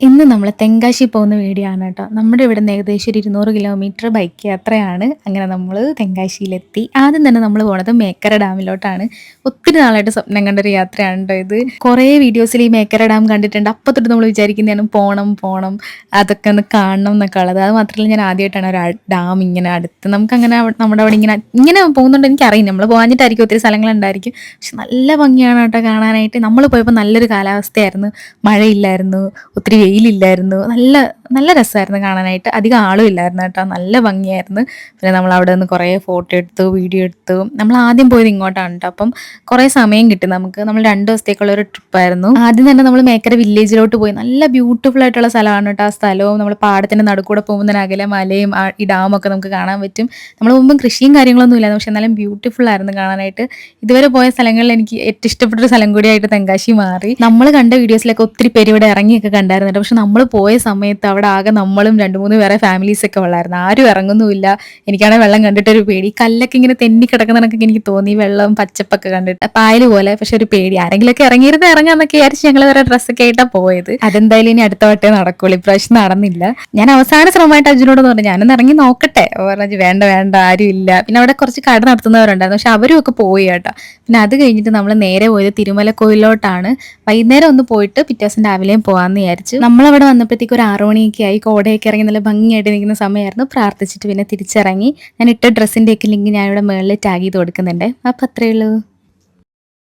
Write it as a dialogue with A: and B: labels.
A: ഇന്ന് നമ്മൾ തെങ്കാശി പോകുന്ന വീഡിയോ ആണ് കേട്ടോ. നമ്മുടെ ഇവിടെ നിന്ന് ഏകദേശം ഒരു ഇരുന്നൂറ് കിലോമീറ്റർ ബൈക്ക് യാത്രയാണ്. അങ്ങനെ നമ്മൾ തെങ്കാശിയിലെത്തി. ആദ്യം തന്നെ നമ്മൾ പോണത് മേക്കര ഡാമിലോട്ടാണ്. ഒത്തിരി നാളായിട്ട് സ്വപ്നം കണ്ടൊരു യാത്രയാണ് കേട്ടോ ഇത്. കുറേ വീഡിയോസിൽ ഈ മേക്കര ഡാം കണ്ടിട്ടുണ്ട്. അപ്പോൾ തൊട്ട് നമ്മൾ വിചാരിക്കുന്നതാണ് പോണം പോണം അതൊക്കെ ഒന്ന് കാണണം എന്നൊക്കെ ഉള്ളത്. അത് മാത്രമല്ല ഞാൻ ആദ്യമായിട്ടാണ് ഒരു ഡാം ഇങ്ങനെ അടുത്ത്. നമുക്കങ്ങനെ നമ്മുടെ അവിടെ ഇങ്ങനെ ഇങ്ങനെ പോകുന്നുണ്ട് എനിക്കറിയില്ല. നമ്മൾ പോകാഞ്ഞിട്ടായിരിക്കും ഒത്തിരി സ്ഥലങ്ങളുണ്ടായിരിക്കും പക്ഷെ നല്ല ഭംഗിയാണ് കേട്ടോ കാണാനായിട്ട്. നമ്മൾ പോയപ്പോൾ നല്ലൊരു കാലാവസ്ഥയായിരുന്നു. മഴയില്ലായിരുന്നു. ഒത്തിരി വെയിലില്ലായിരുന്നു നല്ല നല്ല രസമായിരുന്നു കാണാനായിട്ട്. അധികം ആളും ഇല്ലായിരുന്നു കേട്ടോ. നല്ല ഭംഗിയായിരുന്നു. പിന്നെ നമ്മൾ അവിടെ നിന്ന് കുറേ ഫോട്ടോ എടുത്തു വീഡിയോ എടുത്തു. നമ്മൾ ആദ്യം പോയത് ഇങ്ങോട്ടാണ് കേട്ടോ. അപ്പം കുറേ സമയം കിട്ടി നമുക്ക്. നമ്മൾ രണ്ട് ദിവസത്തേക്കുള്ള ഒരു ട്രിപ്പായിരുന്നു. ആദ്യം തന്നെ നമ്മൾ മേക്കര വില്ലേജിലോട്ട് പോയി. നല്ല ബ്യൂട്ടിഫുൾ ആയിട്ടുള്ള സ്ഥലമാണ് കേട്ടോ ആ സ്ഥലവും. നമ്മൾ പാടത്തിന്റെ നടുക്കൂടെ പോകുമ്പോൾ അകലെ മലയും ഈ ഡാമൊക്കെ നമുക്ക് കാണാൻ പറ്റും. നമ്മൾ മുമ്പും കൃഷിയും കാര്യങ്ങളൊന്നും ഇല്ലായിരുന്നു. പക്ഷെ എന്നാലും ബ്യൂട്ടിഫുൾ ആയിരുന്നു കാണാനായിട്ട്. ഇതുവരെ പോയ സ്ഥലങ്ങളിൽ എനിക്ക് ഏറ്റവും ഇഷ്ടപ്പെട്ട ഒരു സ്ഥലം കൂടിയായിട്ട് തെങ്കാശി മാറി. നമ്മൾ കണ്ട വീഡിയോസിലൊക്കെ ഒത്തിരി പേര് ഇവിടെ ഇറങ്ങിയൊക്കെ കണ്ടായിരുന്നു പക്ഷെ നമ്മൾ പോയ സമയത്ത് അവിടെ ആകെ നമ്മളും രണ്ട് മൂന്ന് വേറെ ഫാമിലീസ് ഒക്കെ ഉള്ളായിരുന്നു. ആരും ഇറങ്ങുന്നുമില്ല. എനിക്കാണെങ്കിൽ വെള്ളം കണ്ടിട്ട് ഒരു പേടി. കല്ലൊക്കെ ഇങ്ങനെ തെന്നി കിടക്കുന്നതൊക്കെ എനിക്ക് തോന്നി. വെള്ളം പച്ചപ്പൊക്കെ കണ്ടിട്ട്. പായൽ പോലെ പക്ഷെ ഒരു പേടി. ആരെങ്കിലൊക്കെ ഇറങ്ങിയിരുന്ന ഇറങ്ങാന്നൊക്കെ വിചാരിച്ച് ഞങ്ങൾ വേറെ ഡ്രസ്സൊക്കെ ആയിട്ടാണ് പോയത്. അതെന്തായാലും ഇനി അടുത്ത വട്ടേ നടക്കുള്ളൂ. ഇപ്രാവശ്യം നടന്നില്ല. ഞാൻ അവസാന ശ്രമമായിട്ട് അർജുനോട് പറഞ്ഞു ഞാനൊന്ന് ഇറങ്ങി നോക്കട്ടെ. പറഞ്ഞു വേണ്ട വേണ്ട ആരും ഇല്ല പിന്നെ അവിടെ കുറച്ച് കട നടത്തുന്നവരുണ്ടായിരുന്നു. പക്ഷെ അവരും ഒക്കെ പോയി കേട്ടോ. പിന്നെ അത് കഴിഞ്ഞിട്ട് നമ്മൾ നേരെ പോയത് തിരുമല കോയിലോട്ടാണ് വൈകുന്നേരം ഒന്ന് പോയിട്ട് പിറ്റേ ദിവസം രാവിലെയും പോകാമെന്ന് വിചാരിച്ചു നമ്മളവിടെ വന്നപ്പോഴത്തേക്ക് ഒരു ആറു മണിയൊക്കെ ആയി കോടയൊക്കെ ഇറങ്ങി നല്ല ഭംഗിയായിട്ട് നിൽക്കുന്ന സമയമായിരുന്നു. പ്രാർത്ഥിച്ചിട്ട് പിന്നെ തിരിച്ചിറങ്ങി. ഞാൻ ഇട്ട ഡ്രസ്സിന്റെയൊക്കെ ലിങ്ക് ഞാൻ ഇവിടെ മുകളിൽ ടാഗ് ചെയ്ത് കൊടുക്കുന്നുണ്ട്. അപ്പം അത്രയേ ഉള്ളൂ.